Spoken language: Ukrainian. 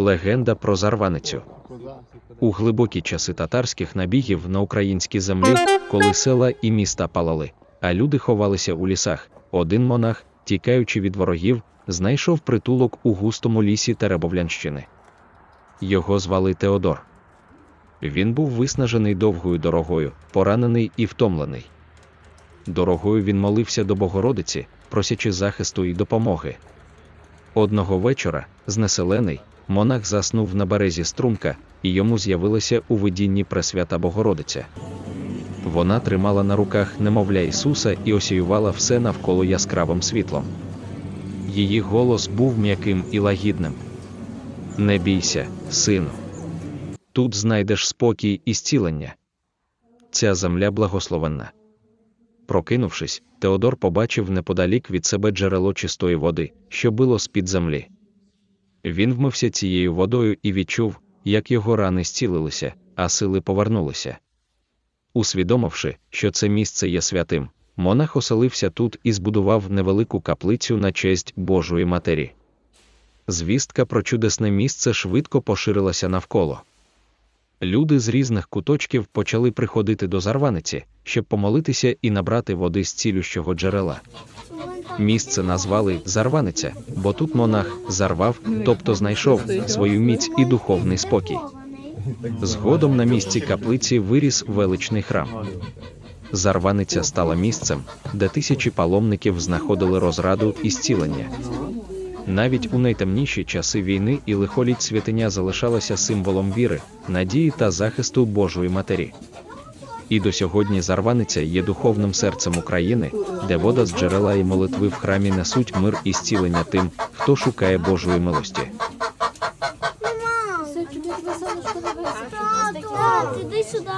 Легенда про зарваницю. У глибокі часи татарських набігів на українській землі, коли села і міста палали, а люди ховалися у лісах, один монах, тікаючи від ворогів, знайшов притулок у густому лісі Теребовлянщини. Його звали Теодор. Він був виснажений довгою дорогою, поранений і втомлений. Дорогою він молився до Богородиці, просячи захисту і допомоги. Одного вечора, знеселений, монах заснув на березі струмка, і йому з'явилася у видінні Пресвята Богородиця. Вона тримала на руках немовля Ісуса і осіювала все навколо яскравим світлом. Її голос був м'яким і лагідним. Не бійся, сину. Тут знайдеш спокій і зцілення. Ця земля благословенна. Прокинувшись, Теодор побачив неподалік від себе джерело чистої води, що било з-під землі. Він вмився цією водою і відчув, як його рани зцілилися, а сили повернулися. Усвідомивши, що це місце є святим, монах оселився тут і збудував невелику каплицю на честь Божої Матері. Звістка про чудесне місце швидко поширилася навколо. Люди з різних куточків почали приходити до зарваниці, щоб помолитися і набрати води з цілющого джерела. Місце назвали Зарваниця, бо тут монах зарвав, тобто знайшов свою міць і духовний спокій. Згодом на місці каплиці виріс величний храм. Зарваниця стала місцем, де тисячі паломників знаходили розраду і зцілення. Навіть у найтемніші часи війни і лихоліть святиня залишалася символом віри, надії та захисту Божої Матері. І до сьогодні Зарваниця є духовним серцем України, де вода з джерела і молитви в храмі несуть мир і зцілення тим, хто шукає Божої милості. Іди сюди.